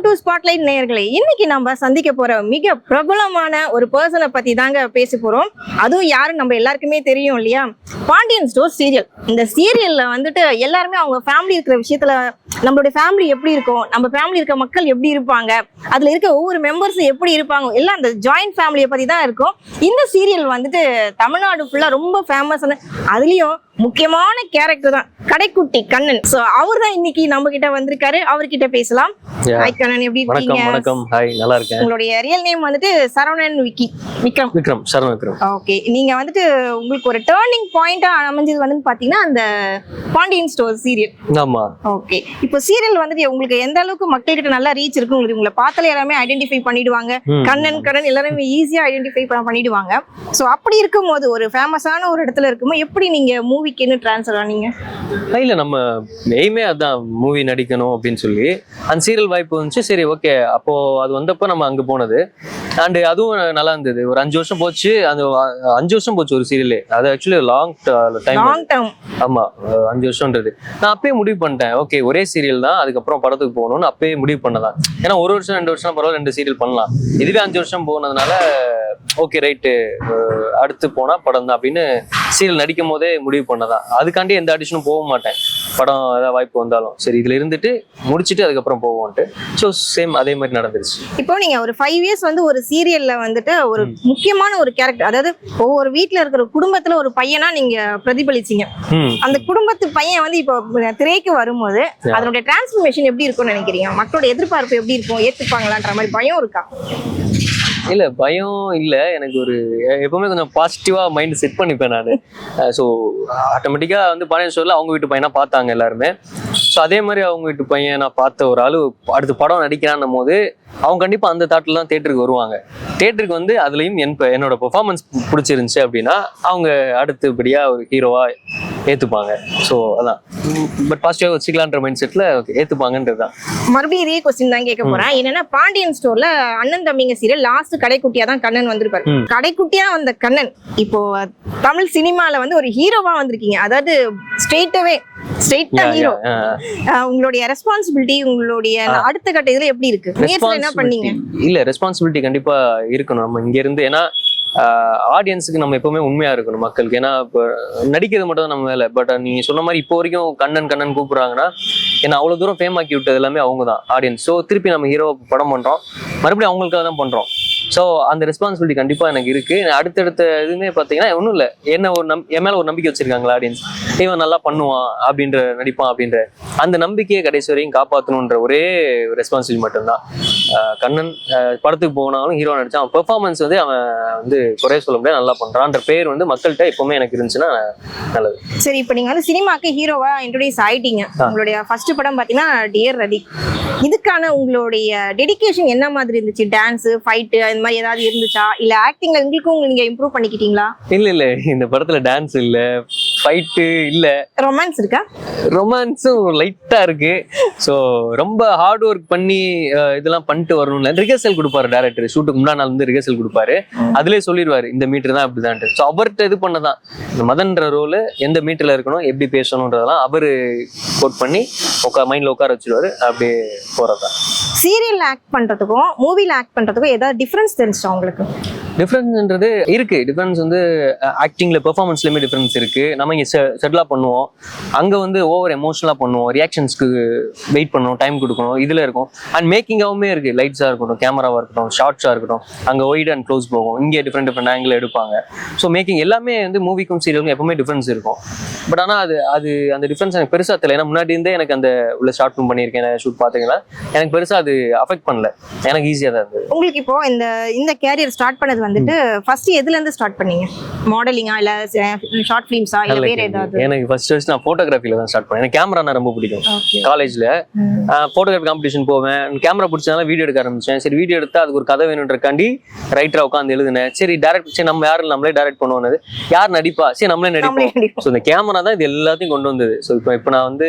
Welcome to spotlight நேயர்களே. இன்னைக்கு நம்ம சந்திக்க போற மிக பிரபலமான ஒரு பர்சனை பத்தி தாங்க பேச போறோம். அதுவும் யாரும் நம்ம எல்லாருக்குமே தெரியும் இல்லையா? பாண்டியன் ஸ்டோர் சீரியல் இந்த சீரியல்ல வந்துட்டு எல்லாருமே அவங்க ஃபேமிலி இருக்கிற விஷயத்துல நம்மளுடைய ஃபேமிலி எப்படி இருக்கும் நம்ம ஃபேமிலி இருக்க மக்கள் எப்படி இருப்பாங்க அதுல இருக்க ஒவ்வொரு மெம்பர்ஸ் எப்படி இருப்பாங்க எல்லாம் அந்த ஜாயிண்ட் ஃபேமிலியை பத்தி தான் இருக்கும். இந்த சீரியல் வந்துட்டு தமிழ்நாடு ஃபுல்லா ரொம்ப ஃபேமஸ் அதுலயும் முக்கியமான கேரக்டர் தான் கடைக்குட்டி கண்ணன். சோ அவர் தான் இன்னைக்கு நம்ம கிட்ட வந்திருக்காரு. அவர்கிட்ட பேசலாம். ஹாய் கண்ணன். எப்படி இருக்கீங்க? வணக்கம். ஹாய் நல்லா இருக்கேன். உங்களுடைய ரியல் நேம் வந்துட்டு சரவணன் விக்கி. விக்ரம். விக்ரம் சரண் விக்ரம். ஓகே நீங்க வந்துட்டு உங்களுக்கு ஒரு டேர்னிங் பாயிண்டா அமைஞ்சது வந்து பாத்தீங்கன்னா அந்த பாண்டியன் ஸ்டோர் சீரியல் ஆமா. ஓகே இப்போ சீரியல் வந்துட்டு உங்களுக்கு எந்த அளவுக்கு மக்கள்கிட்ட நல்லா ரீச் இருக்கு உங்களுக்கு உங்களை பார்த்தாலே எல்லாமே ஐடென்டிஃபை பண்ணிடுவாங்க. கண்ணன் கண்ணன் எல்லாருமே ஈஸியா ஐடென்டிஃபை பண்ணிடுவாங்க. சோ அப்படி இருக்கும்போது ஒரு ஃபேமஸான ஒரு இடத்துல இருக்கும்போது எப்படி நீங்க மூவிக்குன்னு ட்ரான்ஸ்ஃபர் ஆனீங்க இல்ல நம்ம எய்மே அதான் மூவி நடிக்கணும் அப்படின்னு சொல்லி அந்த சீரியல் வாய்ப்பு வந்துச்சு. சரி ஓகே அப்போ அது வந்தப்போ நம்ம அங்க போனது. அண்ட் அதுவும் நல்லா இருந்தது. ஒரு அஞ்சு வருஷம் போச்சு. அந்த அஞ்சு வருஷம் போச்சு ஒரு சீரியலே அது actually long time long term ஆமா அஞ்சு வருஷம்ன்றது. நான் அப்பயே முடிவு பண்ணிட்டேன். ஓகே ஒரே சீரியல் தான். அதுக்கப்புறம் படத்துக்கு போகணும்னு அப்பயே முடிவு பண்ணதான் ஏன்னா ஒரு வருஷம் ரெண்டு வருஷம் பரவாயில்ல ரெண்டு சீரியல் பண்ணலாம். இதுவே அஞ்சு வருஷம் போனதுனால ஓகே ரைட்டு அடுத்து போனா படம் தான் அப்படின்னு சீரியல் நடிக்கும் போதே முடிவு பண்ணதான். அதுக்காண்டி எந்த ஆடிஷனும் போக மாட்டேன். படம் ஏதாவது வாய்ப்பு வந்தாலும். சரி இதுல இருந்துட்டு முடிச்சிட்டு அதுக்கப்புறம் போவோம்ட்டு ஸோ சேம் அதே மாதிரி நடந்துருச்சு. இப்போ நீங்க ஒரு ஃபைவ் இயர்ஸ் வந்து ஒரு சீரியல்ல வந்துட்டு ஒரு முக்கியமான ஒரு கேரக்டர் அதாவது ஒவ்வொரு வீட்ல இருக்கிற குடும்பத்துல ஒரு பையனா நீங்க பிரதிபலிச்சீங்க. அந்த குடும்பத்து பையன் வந்து இப்போ திரைக்கு வரும்போது அதனுடைய டிரான்ஸ்ஃபர்மேஷன் எப்படி இருக்கும்னு நினைக்கிறீங்க? மக்களோட எதிர்பார்ப்பு எப்படி இருக்கும்? ஏத்துப்பாங்களான்ற மாதிரி பயம் இருக்கா? இல்ல பயம் இல்ல. எனக்கு ஒரு எப்பவுமே கொஞ்சம் பாசிட்டிவா மைண்ட் செட் பண்ணிப்பேன் நான். ஸோ ஆட்டோமேட்டிக்கா வந்து பழைய ஸ்டோர்ல அவங்க வீட்டு பையனா பார்த்தாங்க எல்லாருமே. ஸோ அதே மாதிரி அவங்க வீட்டு பையன் நான் பார்த்த ஒரு ஆளு அடுத்து படம் நடிக்கிறான்னும் போது அவங்க கண்டிப்பா அந்த தாட்டில் தான் தேட்டருக்கு வருவாங்க. தேட்டருக்கு வந்து அதுலயும் என் என்னோட பெர்ஃபார்மன்ஸ் பிடிச்சிருந்துச்சு அப்படின்னா அவங்க அடுத்தபடியா ஒரு ஹீரோவா ஏத்துப்பாங்க. ஸோ அதான். பட் பாசிட்டிவா வச்சுக்கலான்ற மைண்ட் ஏத்துப்பாங்கன்றது தான். மறுபடியும் இதே கொஸ்டின் தான் கேட்க போறேன். என்னன்னா பாண்டியன் ஸ்டோர்ல அண்ணன் தம்பிங்க சீரியல் லாஸ்ட் கடைக்குட்டியா தான் கண்ணன் வந்திருப்பாரு. கடைக்குட்டியா வந்த கண்ணன் இப்போ தமிழ் சினிமால வந்து ஒரு ஹீரோவா வந்திருக்கீங்க. அதாவது ஸ்ட்ரெயிட்டாவே ஸ்ட்ரெயிட்டா ஹீரோ உங்களுடைய ரெஸ்பான்சிபிலிட்டி உங்களுடைய அடுத்த கட்ட இதுல எப்படி இருக்கு? என்ன பண்ணீங்க? இல்ல ரெஸ்பான்சிபிலிட்டி கண்டிப்பா இருக்கணும். நம்ம இங்க இருந்து ஏன்னா ஆடியன்ஸுக்கு நம்ம எப்பவுமே உண்மையா இருக்கணும் மக்களுக்கு. ஏன்னா இப்போ நடிக்கிறது மட்டும் தான் நம்ம வேலை. பட் நீங்க சொன்ன மாதிரி இப்போ வரைக்கும் கண்ணன் கண்ணன் கூப்பிடுறாங்கன்னா ஏன்னா அவ்வளோ தூரம் ஃபேம் ஆக்கி விட்டது எல்லாமே அவங்க தான் ஆடியன்ஸ் ஸோ திருப்பி நம்ம ஹீரோ படம் பண்றோம். மறுபடியும் அவங்களுக்காக தான் பண்றோம். ஸோ அந்த ரெஸ்பான்சிபிலிட்டி கண்டிப்பா எனக்கு இருக்கு. அடுத்தடுத்த இதுவுமே பார்த்தீங்கன்னா ஒன்றும் இல்லை. என்ன ஒரு நம் என் மேல ஒரு நம்பிக்கை வச்சிருக்காங்களா ஆடியன்ஸ் இவன் நல்லா பண்ணுவான் அப்படின்ற நடிப்பான் அப்படின்ற. அந்த நம்பிக்கையை கடைசி வரையும் காப்பாற்றணுன்ற ஒரே ரெஸ்பான்சிபிலிட்டி மட்டும்தான். கண்ணன் படத்துக்கு போனாலும் ஹீரோ நடிச்சான். அவன் பெர்ஃபார்மன்ஸ் வந்து அவன் வந்து குறைய சொல்ல முடியாது. நல்லா பண்றான்ற பேர் வந்து மக்கள்கிட்ட எப்பவுமே எனக்கு இருந்துச்சுன்னா நல்லது. சரி இப்போ நீங்க வந்து சினிமாக்கு ஹீரோவா இன்ட்ரோடியூஸ் ஆயிட்டீங்க. உங்களுடைய ஃபர்ஸ்ட் படம் பாத்தீங்கன்னா டியர் ரதி இதுக்கான உங்களுடைய டெடிகேஷன் என்ன மாதிரி இருந்துச்சு? டான்ஸ் ஃபைட்டு அந்த மாதிரி ஏதாவது இருந்துச்சா? இல்ல ஆக்டிங்ல உங்களுக்கும் நீங்க இம்ப்ரூவ் பண்ணிக்கிட்டீங்களா? இல்ல இல்ல. இந்த படத்துல டான்ஸ் இல்ல. ஃபைட்டு இல்ல. ரொமான்ஸ் இருக்கா? ரொமான்ஸும் லைட்டா இருக்கு. ஸோ ரொம்ப ஹார்ட் ஒர்க் பண்ணி இதெல்லாம் பண்ணிட்டு வரணும்ல. ரிஹர்சல் கொடுப்பாரு டேரக்டர் ஷூட்டுக்கு முன்னாடி நாள் வந்து ரிஹர்சல் கொடுப்பாரு. அதுலயே சொல்லிடுவாரு இந்த மீட்டர் தான் அப்படிதான்ட்டு ஸோ அவர்கிட்ட இது பண்ணதான். இந்த மதன்ற ரோல் எந்த மீட்டர்ல இருக்கணும் எப்படி பேசணுன்றதெல்லாம் அவரு கோட் பண்ணி உட்கா மைண்ட்ல உட்கார வச்சிருவாரு. அப்படியே போறதுதான். சீரியல்ல ஆக்ட் பண்றதுக்கும் மூவில ஆக்ட் பண்றதுக்கும் ஏதாவது டிஃபரன்ஸ் தெரிஞ்சுச்சா உங்களுக்கு? டிஃப்ரென்ஸ்ன்றது இருக்கு. டிஃப்ரென்ஸ் வந்து ஆக்டிங்ல பெர்ஃபார்மன்ஸ்லயுமே டிஃப்ரென்ஸ் இருக்கு. நம்ம இங்க செட்டிலா பண்ணுவோம். அங்க வந்து ஓவர் எமோஷனலா பண்ணுவோம். ரியாக்ஷன்ஸ்க்கு வெயிட் பண்ணணும் டைம் கொடுக்கணும். இதுல இருக்கும். அண்ட் மேக்கிங்காகவுமே இருக்கு. லைட்ஸா இருக்கட்டும் கேமராவா இருக்கட்டும் ஷார்ட்ஸா இருக்கட்டும். அங்க ஒய்ட் அண்ட் க்ளோஸ் போகும். இங்கே டிஃப்ரெண்ட் டிஃப்ரெண்ட் ஆங்கிள் எடுப்பாங்க. ஸோ மேக்கிங் எல்லாமே வந்து மூவிக்கும் சீரியலுக்கும் எப்பவுமே டிஃப்ரென்ஸ் இருக்கும். பட் ஆனா அது அது அந்த டிஃப்ரென்ஸ் எனக்கு பெருசா தெரியல. ஏன்னா முன்னாடி இருந்தே எனக்கு அந்த உள்ள ஷார்ட் ஃபிலிம் பண்ணியிருக்கேன். ஷூட் பார்த்தீங்கன்னா எனக்கு பெருசா அது அஃபெக்ட் பண்ணல. எனக்கு ஈஸியா தான் இருந்தது. உங்களுக்கு இப்போ இந்த இந்த கேரியர் ஸ்டார்ட் பண்ணது வந்துட்டு ஃபர்ஸ்ட் எதுல இருந்து ஸ்டார்ட் பண்ணீங்க? மாடலிங்கா இல்ல ஷார்ட் ஃபிலிம்ஸா இல்ல வேற ஏதாவது? எனக்கு ஃபர்ஸ்ட் ஃபர்ஸ்ட் நான் போட்டோகிராஃபில தான் ஸ்டார்ட் பண்ணேன். எனக்கு கேமரானா ரொம்ப பிடிக்கும். காலேஜ்ல போட்டோகிராஃபி காம்படிஷன் போவேன். கேமரா பிடிச்சதால வீடியோ எடுக்க ஆரம்பிச்சேன். சரி வீடியோ எடுத்தா அதுக்கு ஒரு கதை வேணுன்றக்காண்டி ரைட்டரா உட்காந்து எழுதினேன். சரி டேரக்ட் சரி நம்ம யாரும் நம்மளே டேரக்ட் பண்ணுவோம் யார் நடிப்பா? சரி நம்மளே நடிப்போம். ஸோ இந்த கேமரா தான் இது எல்லாத்தையும் கொண்டு வந்தது. ஸோ இப்போ இப்போ நான் வந்து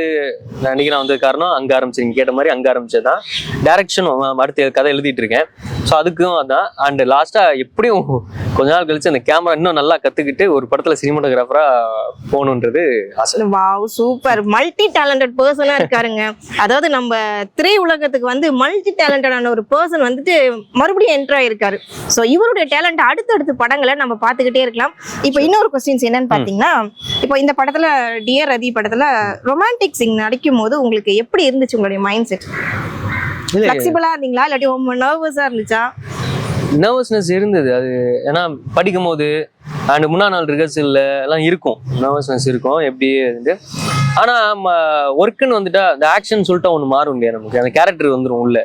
நடிக்கிறேன் வந்தது காரணம் அங்கே ஆரம்பிச்சு நீங்க கேட்ட மாதிரி அங்கே ஆரம்பிச்சது தான் டேரக்ஷனும் அடுத்த கதை எழுதிட்டு இருக்கேன். ஸோ அதுக்கும் அதான். அண்ட் லாஸ்ட்டாக எப்படி எப்படியும் கொஞ்ச நாள் கழிச்சு அந்த கேமரா இன்னும் நல்லா கத்துக்கிட்டு ஒரு படத்துல சினிமாட்டோகிராஃபரா போகணுன்றது ஆசை. வாவ் சூப்பர் மல்டி டேலண்டட் பர்சனா இருக்காருங்க. அதாவது நம்ம திரை உலகத்துக்கு வந்து மல்டி டேலண்டடான ஒரு பர்சன் வந்துட்டு மறுபடியும் என்டர் ஆயிருக்காரு. ஸோ இவருடைய டேலண்ட் அடுத்தடுத்த படங்களை நம்ம பார்த்துக்கிட்டே இருக்கலாம். இப்போ இன்னொரு கொஸ்டின்ஸ் என்னன்னு பார்த்தீங்கன்னா இப்போ இந்த படத்துல டியர் ரதி படத்துல ரொமான்டிக் சிங் நடிக்கும் போது உங்களுக்கு எப்படி இருந்துச்சு உங்களுடைய மைண்ட் செட் ஃபிளெக்சிபிளா இருந்தீங்களா? இல்லாட்டி ரொம்ப நர்வஸா இருந்துச்சா? நர்வஸ்னஸ் இருந்தது. அது ஏன்னா படிக்கும் போது அண்ட் முன்னா நாள் ரிஹர்சல்ல எல்லாம் இருக்கும். நர்வஸ்னஸ் இருக்கும். எப்படி இருந்து ஆனா ஒர்க்குன்னு வந்துட்டா அந்த ஆக்ஷன் சொல்லிட்டு ஒன்று மாறும் இல்லையா நமக்கு? அந்த கேரக்டர் வந்துடும் உள்ள.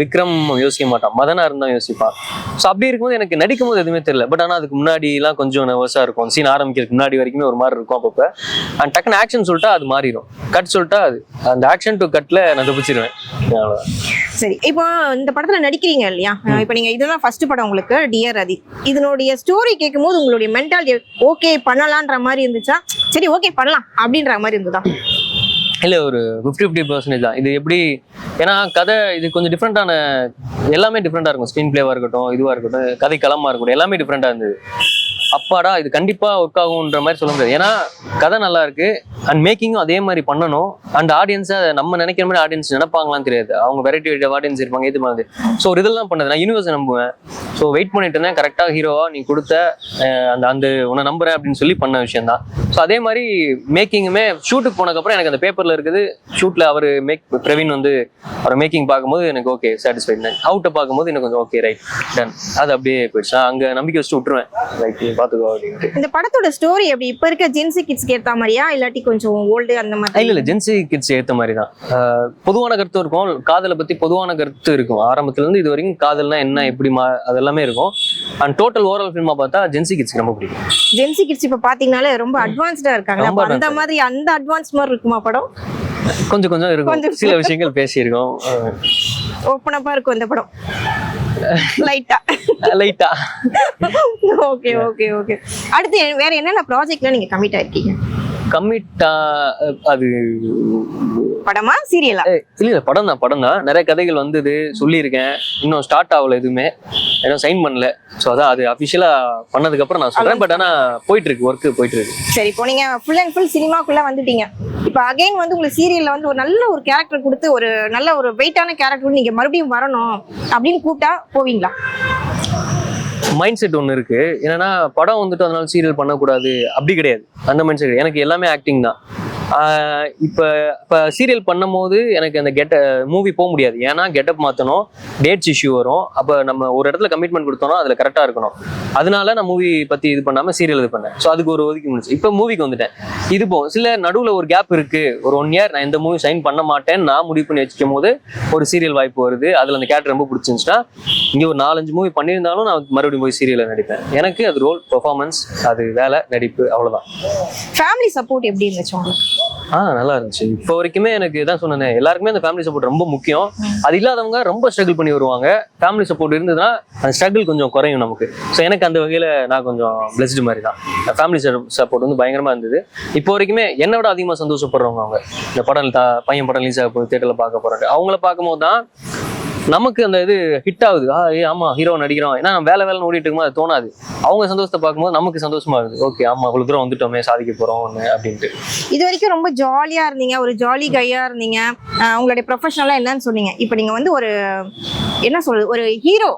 விக்ரம் யோசிக்க மாட்டான். மதனா இருந்தா யோசிப்பான். ஸோ அப்படி இருக்கும்போது எனக்கு நடிக்கும் போது எதுவுமே தெரியல. பட் ஆனால் அதுக்கு முன்னாடிலாம் கொஞ்சம் நர்வஸாக இருக்கும். சீன் ஆரம்பிக்கிறதுக்கு முன்னாடி வரைக்குமே ஒரு மாதிரி இருக்கும் அப்பப்போ. அண்ட் டக்குன்னு ஆக்ஷன் சொல்லிட்டா அது மாறிடும் கட் சொல்லிட்டா அது. அந்த ஆக்ஷன் டு கட்ல நான் தப்பிச்சிருவேன். அவ்வளோதான் சரி இப்போ இந்த படத்துல நடிக்கிறீங்க இல்லையா? இப்போ நீங்க இதுதான் ஃபர்ஸ்ட் படம் உங்களுக்கு டியர் ரதி இதனுடைய ஸ்டோரி கேட்கும்போது உங்களுடைய மென்டாலிட்டி ஓகே பண்ணலான்ற மாதிரி இருந்துச்சா? சரி ஓகே பண்ணலாம் அப்படின்ற மாதிரி இருந்ததா? இல்லை ஒரு ஃபிஃப்டி ஃபிஃப்டி பர்சன்டேஜ் தான். இது எப்படி ஏன்னா கதை இது கொஞ்சம் டிஃப்ரெண்ட்டான எல்லாமே டிஃப்ரெண்ட்டாக இருக்கும். ஸ்க்ரீன் பிளேவாக இருக்கட்டும் இதுவாக இருக்கட்டும் கதை களமாக இருக்கட்டும் எல்லாமே டிஃப்ரெண்ட்டாக இருந்தது. அப்பாடா இது கண்டிப்பாக ஒர்க் ஆகுன்ற மாதிரி சொல்ல முடியாது. ஏன்னா கதை நல்லா இருக்கு. அண்ட் மேக்கிங்கும் அதே மாதிரி பண்ணணும். அண்ட் ஆடியன்ஸை நம்ம நினைக்கிற மாதிரி ஆடியன்ஸ் நினைப்பாங்களான்னு தெரியாது. அவங்க வெரைட்டி வெரைட்டி ஆடியன்ஸ் இருப்பாங்க ஏற்ற மாதிரி ஸோ ஒரு இதெல்லாம் பண்ணது. நான் யூனிவர்ஸை நம்புவேன். ஸோ வெயிட் பண்ணிட்டு இருந்தேன். கரெக்டாக ஹீரோவா நீ கொடுத்த அந்த அந்த உன்னை நம்புறேன் அப்படின்னு சொல்லி பண்ண விஷயம் தான் ஸோ அதே மாதிரி மேக்கிங்குமே ஷூட்டுக்கு போனதுக்கப்புறம் எனக்கு அந்த பேப்பரில் இருக்குது. ஷூட்டில் அவர் மேக் பிரவீன் வந்து அவர் மேக்கிங் பார்க்கும்போது எனக்கு ஓகே சாட்டிஸ்ஃபைட் அவுட்டை பார்க்கும்போது எனக்கு கொஞ்சம் ஓகே ரைட் டன் அது அப்படியே போயிடுச்சு. அங்கே நம்பிக்கை வச்சுட்டு விட்டுருவேன். ரைட் பார்த்துக்கோ அப்படின்ட்டு. இந்த படத்தோட ஸ்டோரி எப்படி? இப்ப இருக்க ஜென்சி கிட்ஸ்க்கு ஏத்த மாதிரியா? இல்லாட்டி கொஞ்சம் ஓல்டு அந்த இல்ல மாதிரி இல்ல ஜென்சி கிட்ஸ் ஏத்த மாதிரி தான் பொதுவான கருத்து இருக்கும். காதலை பத்தி பொதுவான கருத்து இருக்கும். ஆரம்பத்துல இருந்து இது வரைக்கும் காதல்னா என்ன எப்படி மா அதெல்லாமே இருக்கும். அண்ட் டோட்டல் ஓவரால் ஃபில்மா பார்த்தா ஜென்சி கிட்ஸ்க்கு ரொம்ப பிடிக்கும். ஜென்சி கிட்ஸ் இப்ப பாத்தீங்கன்னாலே ரொம்ப அட்வான்ஸ்டா இருக்காங்க. அப்ப அந்த. மாதிரி அந்த அட்வான்ஸ் மாதிரி இருக்குமா படம்? கொஞ்சம் கொஞ்சம் இருக்கும். சில விஷயங்கள் பேசியிருக்கோம். ஓப்பனப்பா இருக்கும் இந்த படம். லைட்டா லைட்டா ஓகே ஓகே ஓகே அடுத்து வேற என்னென்ன ப்ராஜெக்ட்ல நீங்க கமிட் ஆயிருக்கீங்க? கம்மிட்டா அது படமா சீரியலா இல்ல இல்ல படம் தான் படம் தான். நிறைய கதைகள் வந்தது சொல்லியிருக்கேன். இன்னும் ஸ்டார்ட் ஆகல எதுவுமே. இன்னும் சைன் பண்ணல. ஸோ அதான் அது அஃபிஷியலா பண்ணதுக்கு அப்புறம் நான் சொல்றேன். பட் ஆனா போயிட்டு இருக்கு ஒர்க் போயிட்டு இருக்கு சரி இப்போ நீங்க ஃபுல் அண்ட் ஃபுல் சினிமாக்குள்ள வந்துட்டீங்க. இப்போ அகைன் வந்து உங்களுக்கு சீரியல்ல வந்து ஒரு நல்ல ஒரு கேரக்டர் கொடுத்து ஒரு நல்ல ஒரு வெயிட்டான கேரக்டர் நீங்க மறுபடியும் வரணும் அப்படின்னு கூப்பிட்டா போவீங்களா? மைண்ட் செட் ஒன்று இருக்கு. என்னன்னா படம் வந்துட்டு அதனால சீரியல் பண்ணக்கூடாது. அப்படி கிடையாது. அந்த மைண்ட் செட் எனக்கு எல்லாமே ஆக்டிங் தான். இப்போ இப்போ சீரியல் பண்ணும்போது எனக்கு அந்த கெட்ட மூவி போக முடியாது. ஏன்னா கெட்டப் மாற்றணும் டேட்ஸ் இஷ்யூ வரும். அப்போ நம்ம ஒரு இடத்துல கமிட்மெண்ட் கொடுத்தோம்னா அதில் கரெக்டாக இருக்கணும். அதனால நான் மூவி பற்றி இது பண்ணாமல் சீரியல் இது பண்ணேன். ஸோ அதுக்கு ஒரு ஒதுக்கி முடிச்சு இப்போ மூவிக்கு வந்துட்டேன். இது போ சில நடுவில் ஒரு கேப் இருக்குது ஒரு ஒன் இயர் நான் இந்த மூவி சைன் பண்ண மாட்டேன் நான் முடிவு பண்ணி வச்சுக்கும் போது ஒரு சீரியல் வாய்ப்பு வருது. அதில் அந்த கேரக்டர் ரொம்ப பிடிச்சிருந்துச்சுன்னா இங்கே ஒரு நாலஞ்சு மூவி பண்ணியிருந்தாலும் நான் மறுபடியும் போய் சீரியலில் நடிப்பேன். எனக்கு அது ரோல் பெர்ஃபார்மன்ஸ் அது வேலை நடிப்பு அவ்வளோதான் ஃபேமிலி சப்போர்ட் எப்படி இருந்துச்சு உங்களுக்கு? ஆ நல்லா இருந்துச்சு. இப்போ வரைக்குமே எனக்கு தான் சொன்னேன் எல்லாருக்குமே அந்த ஃபேமிலி சப்போர்ட் ரொம்ப முக்கியம். அது இல்லாதவங்க ரொம்ப ஸ்ட்ரகிள் பண்ணி வருவாங்க. ஃபேமிலி சப்போர்ட் இருந்ததுன்னா அந்த ஸ்ட்ரகிள் கொஞ்சம் குறையும் நமக்கு. ஸோ எனக்கு அந்த வகையில் நான் கொஞ்சம் பிளஸ்டு மாதிரி தான் ஃபேமிலி சப்போர்ட் வந்து பயங்கரமாக இருந்தது. இப்போ வரைக்குமே என்னை விட அதிகமாக சந்தோஷப்படுறவங்க அவங்க. இந்த படம் பையன் படம் ரிலீஸ் ஆக போகுது தேட்டரில் பார்க்க போகிறாங்க அவங்கள பார்க்கும்போது தான் நமக்கு அந்த இது ஹிட் ஆகுது. ஆ ஏ ஆமா ஹீரோ நடிக்கிறோம். ஏன்னா வேலை வேலை வேலைன்னு ஓடிட்டு இருக்கும்போது அது தோணாது. அவங்க சந்தோஷத்தை பார்க்கும்போது நமக்கு சந்தோஷமா இருக்குது. ஓகே ஆமா இவ்வளவு தூரம் வந்துட்டோமே சாதிக்க போறோம் அப்படின்ட்டு. இது வரைக்கும் ரொம்ப ஜாலியா இருந்தீங்க ஒரு ஜாலி கையா இருந்தீங்க. உங்களுடைய ப்ரொஃபஷனலா என்னன்னு சொன்னீங்க. இப்போ நீங்க வந்து ஒரு என்ன சொல்றது ஒரு ஹீரோ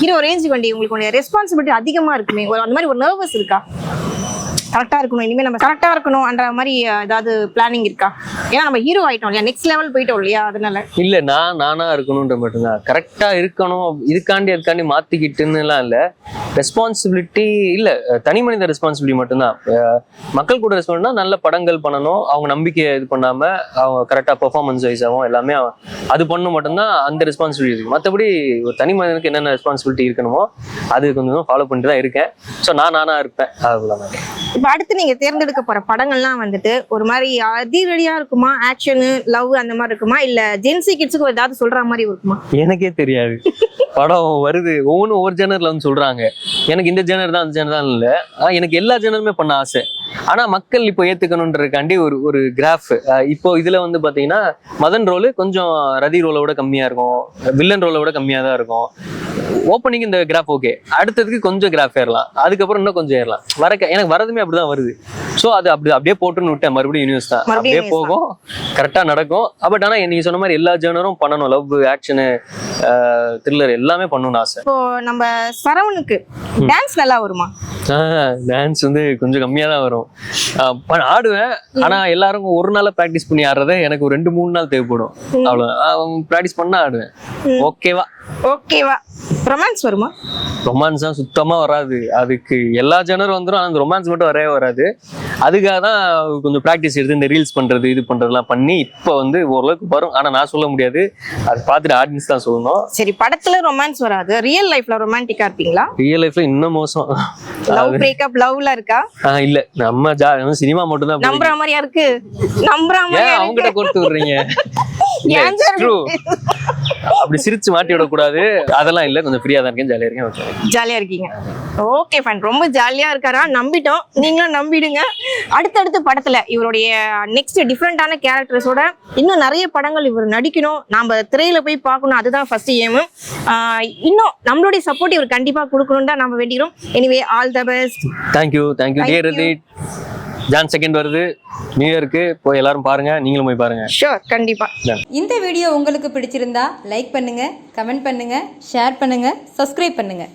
ஹீரோ ரேஞ்சுக்கு வண்டி உங்களுக்கு ரெஸ்பான்சிபிலிட்டி அதிகமா இருக்குமே ஒரு அந்த மாதிரி ஒரு நர்வஸ் இருக்கா? கரெக்டா இருக்கணும். இனிமே நம்ம கரெக்டா இருக்கணும்ன்ற மாதிரி ஏதாவது பிளானிங் இருக்கா? ஏன்னா நம்ம ஹீரோ ஆயிட்டோம் இல்லையா? நெக்ஸ்ட் லெவல் போயிட்டோம் இல்லையா? அதனால. இல்ல நான் நானா இருக்கணும்ன்ற மட்டும்தான் கரெக்டா இருக்கணும் இதுக்காண்டி அதுக்காண்டி மாத்திக்கிட்டுன்னுலாம் இல்ல. ரெஸ்பான்சிபிலிட்டி இல்ல. தனி மனித ரெஸ்பான்சிபிலிட்டி மட்டும்தான் மக்கள் கூட ரெஸ்பான்ஸ்னா நல்ல படங்கள் பண்ணணும். அவங்க நம்பிக்கையை இது பண்ணாம அவங்க கரெக்டா பெர்ஃபார்மன்ஸ் வைஸாகவும் எல்லாமே அவ- அது பண்ணணும் மட்டும்தான் அந்த ரெஸ்பான்சிபிலிட்டி இருக்கு. மற்றபடி ஒரு தனி மனிதனுக்கு என்னென்ன ரெஸ்பான்சிபிலிட்டி இருக்கணுமோ அது கொஞ்சம் ஃபாலோ பண்ணிட்டு தான் இருக்கேன். ஸோ நான் நானா இருப்பேன். அவ்வளோதான் இப்போ அடுத்து நீங்க தேர்ந்தெடுக்க போற படங்கள்லாம் வந்துட்டு ஒரு மாதிரி அதிரடியா இருக்குமா? ஆக்ஷனு லவ் அந்த மாதிரி இருக்குமா? இல்ல ஜென்சி கிட்ஸுக்கு ஏதாவது சொல்ற மாதிரி இருக்குமா? எனக்கே தெரியாது. படம் வருது. ஒவ்வொன்றும் ஒவ்வொரு ஜேனர்ல வந்து சொல்கிறாங்க எனக்கு இந்த ஜேனர் தான் அந்த ஜேனர் தான் இல்லை. ஆனால் எனக்கு எல்லா ஜேனருமே பண்ண ஆசை. ஆனால் மக்கள் இப்போ ஏற்றுக்கணுன்றதுக்காண்டி ஒரு ஒரு கிராஃப் இப்போ இதில் வந்து பார்த்தீங்கன்னா மதன் ரோலு கொஞ்சம் ரதி ரோலை விட கம்மியாக இருக்கும். வில்லன் ரோலை விட கம்மியாக தான் இருக்கும். ஓப்பனிங் இந்த கிராஃப் ஓகே அடுத்ததுக்கு கொஞ்சம் கிராஃப் ஏறலாம். அதுக்கப்புறம் இன்னும் கொஞ்சம் ஏறலாம். வர எனக்கு வரதுமே அப்படிதான் வருது. ஸோ அது அப்படி அப்படியே போட்டுன்னு விட்டேன். மறுபடியும் யூனிவர்ஸ் தான். அப்படியே போகும். கரெக்டா நடக்கும். பட் ஆனா நீங்க சொன்ன மாதிரி எல்லா ஜேர்னரும் பண்ணணும். லவ் ஆக்ஷனு த்ரில்லர் எல்லாமே பண்ணணும்னு ஆசை. இப்போ நம்ம சரவணுக்கு டான்ஸ் நல்லா வருமா? டான்ஸ் வந்து கொஞ்சம் கம்மியா தான் வரும். ஆடுவேன். ஆனா எல்லாரும் ஒரு நாள்ல ப்ராக்டிஸ் பண்ணி ஆடுறத எனக்கு ஒரு ரெண்டு மூணு நாள் தேவைப்படும். அவ்வளவு. ப்ராக்டிஸ் பண்ணா ஆடுவேன். ஓகேவா ஓகேவா ரொமான்ஸ் வருமா? ரொமான்ஸ் தான் சுத்தமா வராது. அதுக்கு எல்லா ஜெனரும் வந்துடும் ஆனா அந்த ரொமான்ஸ் மட்டும் வரவே வராது. அதுக்காக தான் கொஞ்சம் ப்ராக்டிஸ் எடுத்து இந்த ரீல்ஸ் பண்றது இது பண்றதெல்லாம் பண்ணி இப்போ வந்து ஓரளவுக்கு வரும். ஆனா நான் சொல்ல முடியாது. அது பார்த்துட்டு ஆடியன்ஸ் தான் சொல்லணும். சரி படத்துல ரொமான்ஸ் வராது. ரியல் லைஃப்ல ரொமான்டிக்கா இருப்பீங்களா? ரியல் லைஃப்ல இன்னும் மோசம். லவ் பிரேக்கப் லவ்ல இருக்கா? இல்ல. நம்ம ஜா சினிமா மட்டும் தான் நம்புற மாதிரியா இருக்கு? நம்புற மாதிரியா அவங்ககிட்ட கொடுத்து விடுறீங்க? அப்படி சிரிச்சு மாட்டி விடக்கூடாது. அதெல்லாம் இல்ல. கொஞ்சம் ஃப்ரீயா தான் இருக்கேன். ஜாலியா இருக்கேன். ஓகே ஜாலியா இருக்கீங்க. ஓகே ஃபைன் ரொம்ப ஜாலியா இருக்காரா? நம்பிட்டோம். நீங்களும் நம்பிடுங்க. அடுத்தடுத்த படத்துல இவருடைய நெக்ஸ்ட் டிஃப்ரெண்டான கேரக்டர்ஸோட இன்னும் நிறைய படங்கள் இவர் நடிக்கணும். நாம திரையில போய் பார்க்கணும். அதுதான் ஃபர்ஸ்ட் ஏமு இன்னும் நம்மளுடைய சப்போர்ட் இவர் கண்டிப்பா கொடுக்கணும் தான் நம்ம வேண்டிக்கிறோம். Anyway all the best thank you thank you Thank டே you. ரதி ஜான் செகண்ட் வருது. நியூ இயருக்கு போய் எல்லாரும் பாருங்க. நீங்களும் போய் பாருங்க. ஷூர் கண்டிப்பா. இந்த வீடியோ உங்களுக்கு பிடிச்சிருந்தா லைக் பண்ணுங்க கமெண்ட் பண்ணுங்க ஷேர் பண்ணுங்க சப்ஸ்கிரைப் பண்ணுங்க.